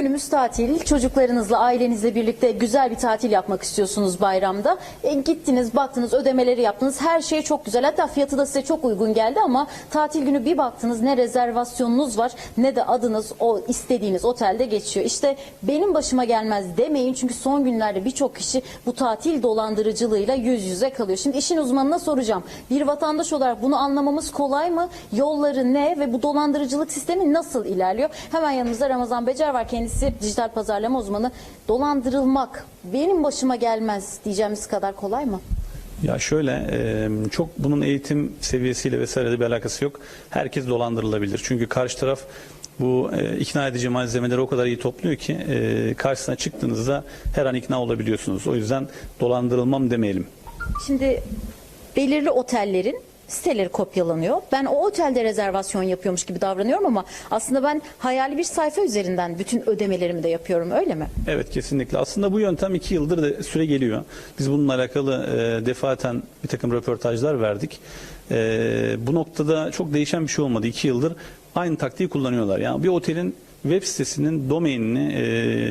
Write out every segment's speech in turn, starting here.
önümüz tatil. Çocuklarınızla, ailenizle birlikte güzel bir tatil yapmak istiyorsunuz bayramda. E, gittiniz, baktınız, ödemeleri yaptınız. Her şey çok güzel. Hatta fiyatı da size çok uygun geldi ama tatil günü bir baktınız ne rezervasyonunuz var ne de adınız o istediğiniz otelde geçiyor. İşte benim başıma gelmez demeyin çünkü son günlerde birçok kişi bu tatil dolandırıcılığıyla yüz yüze kalıyor. Şimdi işin uzmanına soracağım. Bir vatandaş olarak bunu anlamamız kolay mı? Yolları ne ve bu dolandırıcılık sistemi nasıl ilerliyor? Hemen yanımızda Ramazan Becer var. Kendisi dijital pazarlama uzmanı. Dolandırılmak benim başıma gelmez diyeceğimiz kadar kolay mı? Ya şöyle e, çok bunun eğitim seviyesiyle vesaire bir alakası yok. Herkes dolandırılabilir. Çünkü karşı taraf bu e, ikna edici malzemeleri o kadar iyi topluyor ki e, karşısına çıktığınızda her an ikna olabiliyorsunuz. O yüzden dolandırılmam demeyelim. Şimdi belirli otellerin siteleri kopyalanıyor. Ben o otelde rezervasyon yapıyormuş gibi davranıyorum ama aslında ben hayali bir sayfa üzerinden bütün ödemelerimi de yapıyorum öyle mi? Evet kesinlikle. Aslında bu yöntem iki yıldır da süre geliyor. Biz bununla alakalı e, defaten bir takım röportajlar verdik. E, bu noktada çok değişen bir şey olmadı. İki yıldır aynı taktiği kullanıyorlar. Yani bir otelin web sitesinin domainini e,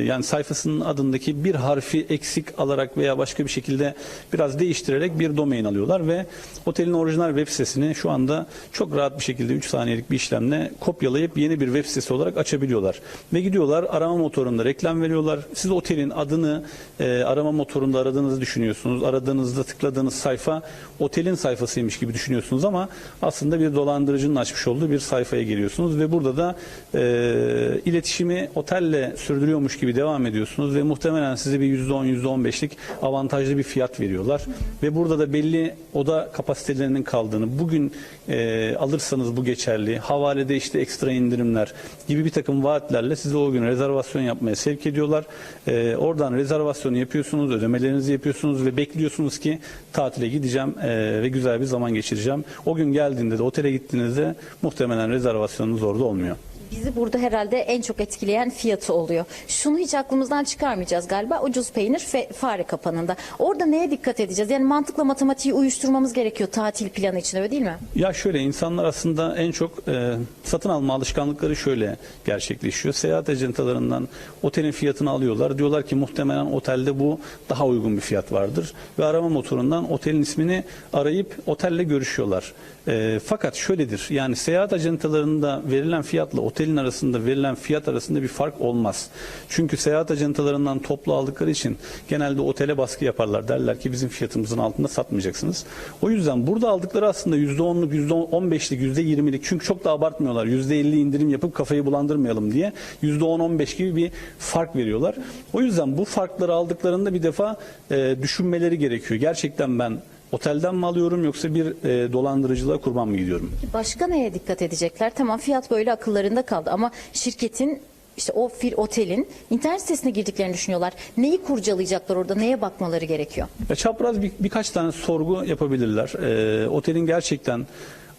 yani sayfasının adındaki bir harfi eksik alarak veya başka bir şekilde biraz değiştirerek bir domain alıyorlar ve otelin orijinal web sitesini şu anda çok rahat bir şekilde 3 saniyelik bir işlemle kopyalayıp yeni bir web sitesi olarak açabiliyorlar. Ve gidiyorlar arama motorunda reklam veriyorlar. Siz otelin adını e, arama motorunda aradığınızı düşünüyorsunuz. Aradığınızda tıkladığınız sayfa otelin sayfasıymış gibi düşünüyorsunuz ama aslında bir dolandırıcının açmış olduğu bir sayfaya geliyorsunuz ve burada da e, iletişimi otelle sürdürüyormuş gibi devam ediyorsunuz ve muhtemelen size bir %10 %15'lik avantajlı bir fiyat veriyorlar ve burada da belli oda kapasitelerinin kaldığını bugün e, alırsanız bu geçerli havalede işte ekstra indirimler gibi bir takım vaatlerle sizi o gün rezervasyon yapmaya sevk ediyorlar. E, oradan rezervasyonu yapıyorsunuz, ödemelerinizi yapıyorsunuz ve bekliyorsunuz ki tatile gideceğim e, ve güzel bir zaman geçireceğim. O gün geldiğinde de otele gittiğinizde muhtemelen rezervasyonunuz orada olmuyor. Bizi burada herhalde en çok etkileyen fiyatı oluyor. Şunu hiç aklımızdan çıkarmayacağız galiba. Ucuz peynir fe- fare kapanında. Orada neye dikkat edeceğiz? Yani mantıkla matematiği uyuşturmamız gerekiyor tatil planı için öyle değil mi? Ya şöyle insanlar aslında en çok e, satın alma alışkanlıkları şöyle gerçekleşiyor. Seyahat ajantalarından otelin fiyatını alıyorlar. Diyorlar ki muhtemelen otelde bu daha uygun bir fiyat vardır. Ve arama motorundan otelin ismini arayıp otelle görüşüyorlar. E, fakat şöyledir yani seyahat ajantalarında verilen fiyatla otelin arasında verilen fiyat arasında bir fark olmaz. Çünkü seyahat ajantalarından toplu aldıkları için genelde otele baskı yaparlar. Derler ki bizim fiyatımızın altında satmayacaksınız. O yüzden burada aldıkları aslında %10'luk, %15'lik, %20'lik çünkü çok da abartmıyorlar. %50 indirim yapıp kafayı bulandırmayalım diye %10-15 gibi bir fark veriyorlar. O yüzden bu farkları aldıklarında bir defa e, düşünmeleri gerekiyor. Gerçekten ben otelden mi alıyorum yoksa bir e, dolandırıcılığa kurban mı gidiyorum? Başka neye dikkat edecekler? Tamam fiyat böyle akıllarında kaldı ama şirketin işte o fil otelin internet sitesine girdiklerini düşünüyorlar. Neyi kurcalayacaklar orada? Neye bakmaları gerekiyor? Ya çapraz bir, birkaç tane sorgu yapabilirler. Ee, otelin gerçekten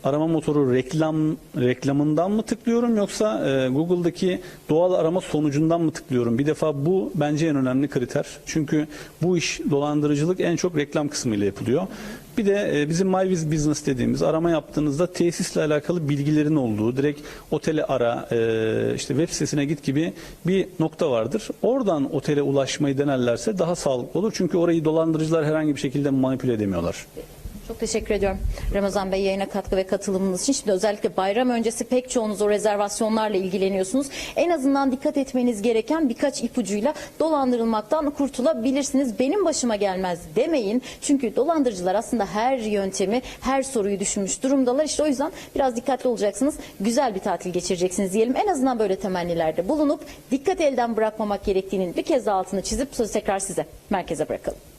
arama motoru reklam reklamından mı tıklıyorum yoksa e, Google'daki doğal arama sonucundan mı tıklıyorum? Bir defa bu bence en önemli kriter. Çünkü bu iş dolandırıcılık en çok reklam kısmıyla yapılıyor. Bir de e, bizim MyViz Business dediğimiz arama yaptığınızda tesisle alakalı bilgilerin olduğu, direkt otele ara, e, işte web sitesine git gibi bir nokta vardır. Oradan otele ulaşmayı denerlerse daha sağlıklı olur. Çünkü orayı dolandırıcılar herhangi bir şekilde manipüle edemiyorlar. Çok teşekkür ediyorum Ramazan Bey yayına katkı ve katılımınız için. Şimdi özellikle bayram öncesi pek çoğunuz o rezervasyonlarla ilgileniyorsunuz. En azından dikkat etmeniz gereken birkaç ipucuyla dolandırılmaktan kurtulabilirsiniz. Benim başıma gelmez demeyin. Çünkü dolandırıcılar aslında her yöntemi, her soruyu düşünmüş durumdalar. İşte o yüzden biraz dikkatli olacaksınız. Güzel bir tatil geçireceksiniz diyelim. En azından böyle temennilerde bulunup dikkat elden bırakmamak gerektiğinin bir kez daha altını çizip sözü tekrar size merkeze bırakalım.